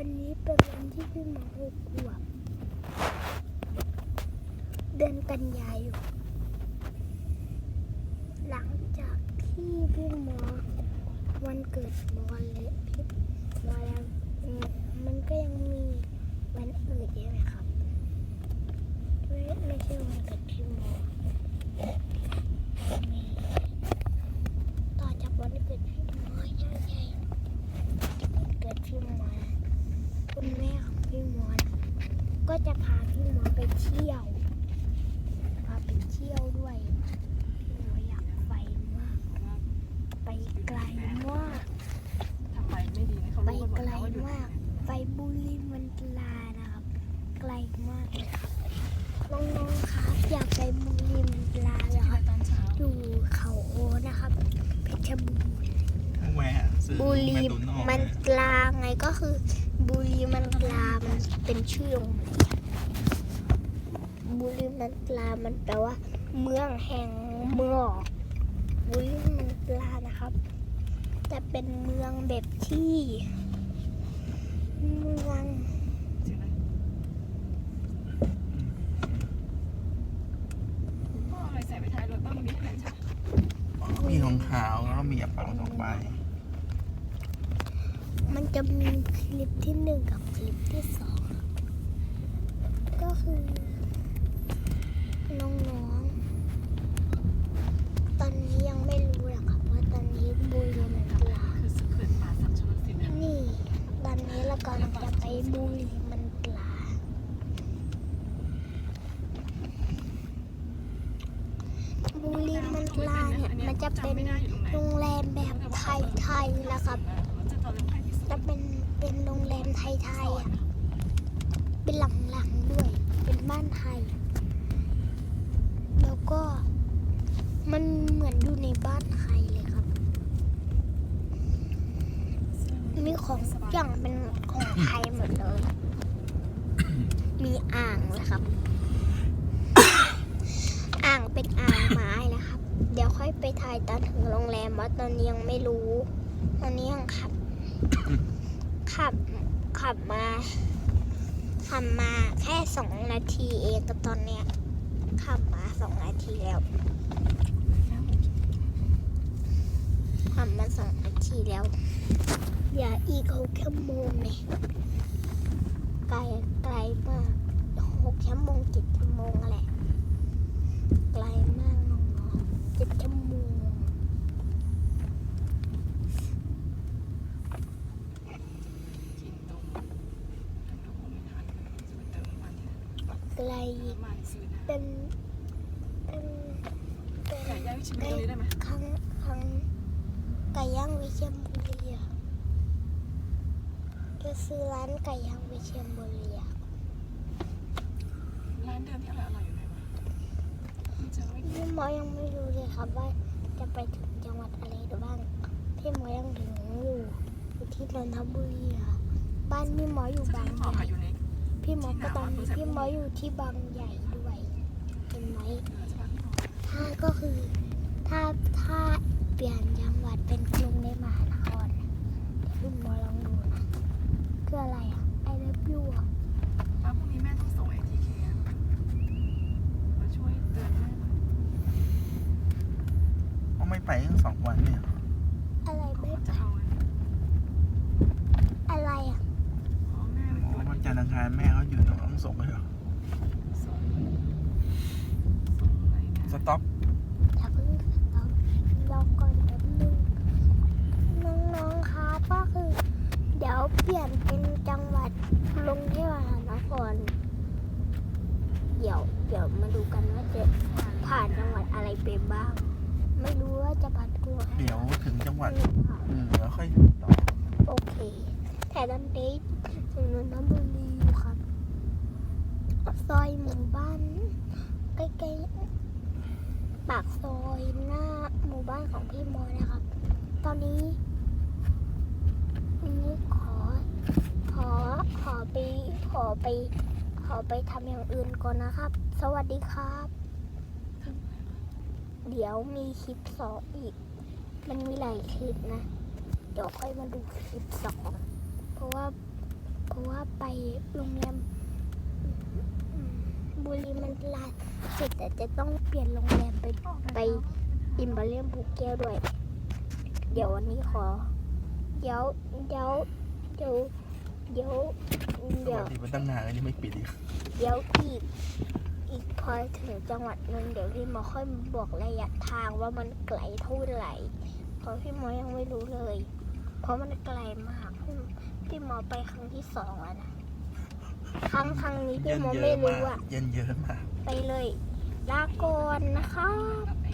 วันนี้เป็นวันที่พี่หมอหกขวบเดือนกันยายนหลังจากที่พี่หมอวันเกิดหมอเลยพี่หมอแล้วมันก็ยังมีวันอื่นใช่ไหมคะบ ไม่ไม่ใช่วันเกิดพี่หมอมีต่อจากวันเกิดพี่หมอใช่ใช่วันเกิดพี่หมอคุณ แม่ของพี่หมอก็จะพาพี่หมอไปเที่ยว พาไปเที่ยวด้วยพี่หมออยากไปมาก ไปไกลมาก ทำไมไม่ดีนะเขาไปรู้กันหมไกดลแล้วว่าอยู่ไหนมาก ไปบุรีมันตลานะครับ ไกลมากเลยครับน้องๆครับอยากไปบุรีมันตลาเลยครับ ตอนเช้าอยู่เขาโอนะครับเพชรบูรณ์แหวะซื้อบุรีแม่ตุ๋นออกมันเลยตลาไงก็คือ บุรีมันตลามันเป็นชื่อโรงเรียนบุรีมันตลามันแปลว่า เมืองแห่งเมืองบุรีมันตลานะครับ จะเป็นเมืองแบบที่ เมืองใช่ไหมพ่อเอาอะไรใส่ไปท้ายรถบ้างมีอะไรจ้ะมีรองเท้าแล้วก็มีกระเป๋าสองใบ มันจะมีคลิปที่หนึ่งกับคลิปที่สองก็คือน้องๆ ตอนนี้ยังไม่รู้หรอกครับว่าตอนนี้บุรีมันตลาคือเขื่อนป่าสักชลสิทธิ์เนี่ยนี่ตอนนี้เรากำลังจะไปบุรีมันตลาบุรีมันตลาเนี่ยมันจะเป็นโรงแรมแบบไทยๆนะครับ จะตอนเร็วใครที่สุดจะเป็นเป็นโรงแรมไทยๆอะ เป็นหลังๆด้วย เป็นบ้านไทย แล้วก็มันเหมือนอยู่ในบ้านไทยเลยครับ มีของทุกอย่างเป็นของไทยหมดเลย มีอ่างนะครับ อ่างเป็นอ่างไม้นะครับ เดี๋ยวค่อยไปถ่ายตอนถึงโรงแรมว่าตอนนี้ยังไม่รู้ ตอนนี้ยังขับ ขับขับมาขับมาแค่สองนาทีเองกับตอนเนี้ยขับมาสองนาทีแล้วขับมาสองนาทีแล้วอย่าอีกหกชั่วโมงเนี่ยไกลไกลมากหกชั่วโมงเจ็ดชั่วโมงแหละ ไกลมากน้องๆเจ็ดชั่วโมง กินตรงทางโรงงานจะไปเติมน้ำมันที่ ไกล เป็นเป็นเป็นไก่ย่างชิมตรงนี้ได้ไหมครั้งครั้งไก่ย่างวิเชียรบุรีอะจะซื้อร้านไก่ย่างวิเชียรบุรีอะร้านเดิมที่อร่อยอยู่ไหนวะพี่หมอยังไม่รู้เลยครับว่าจะไปถึงจังหวัดอะไรหรือบ้างพี่หมอยังถึงอยู่อยู่ที่นนทบุรีอะบ้านพี่หมออยู่บางขอใหค่ะญ่อยู่ในพี่ หมอก็ตอนนี้พี่หมออยู่ที่บางใหญ่ด้วยเห็นไหมเออใช่ปะพี่หมอถ้าก็คือถ้าถ้าเปลี่ยนจังหวัดเป็นกรุงเทพมหานครเดี๋ยวพี่หมอลองดูนะคืออะไรอะไอเลิฟยูอะแล้วพรุ่งนี้แม่ต้องส่งไอทีเคมาช่วยเตือนแม่เขาไม่ไปตั้งสองวันเนี่ยอะไรเขาไม่จะเอาอะไรอะ อ๋อแม่ โอ้วันจัน ทร์อังคารแม่เขาอยู่ต้องส่งไปเหรอส่งส่งอะไรนะสต็อปถ้าเพิ่งเรารอก่อนแป๊บนึงน้องๆครับก็คือ เดี๋ยวเปลี่ยนเป็นจังหวัดลงที่มหานครเดี๋ยวเดี๋ยวมาดูกันว่าจะผ่านจังหวัดอะไรไปบ้าง ไม่รู้ว่าจะผ่านกรุงเดี๋ยวถึงจังหวัดหรือเปล่าเหนือค่อยต่อโอเค แต่ตอนนี้ถึงนนทบุรีครับซอยหมู่บ้านใกล้ๆปากซอยหน้าหมู่บ้านของพี่มอนะครับ ตอนนี้อันนี้ขอขอขอไปขอไปขอไปทำอย่างอื่นก่อนนะครับ สวัสดีครับ เดี๋ยวมีคลิปสองอีก มันมีหลายคลิปนะ เดี๋ยวค่อยมาดูคลิปสอง เพราะว่าเพราะไปโรงแรมอืมบุรีมันลาเสร็จแต่จะต้องเปลี่ยนโรงแรมไปไปอิมบาเลียมภูเก็ตด้วย เดี๋ยววันนี้ขอ เดี๋ยวเดี๋ยวเดี๋ยวเดี๋ยวปเดี๋ยกวติมันตั้งนานแล้วนี่ไม่ปิดอีกเดี๋ยวอีกอีกพอถึงจังหวัดหนึงเดี๋ยวพี่หมอค่อยบอกระยะทางว่ามันไกลเท่าไหร่เพราะพี่หมอยังไม่รู้เลยเพ ราะมันไกลมากพี่พี่หมอไปครั้งที่สองแล้วนะครั้งครั้งนี้พี่เย็นหมอเยไม่อะรู้มากอะเย็นเยอะมาก ไปเลยลาก่อนนะคะรับแอ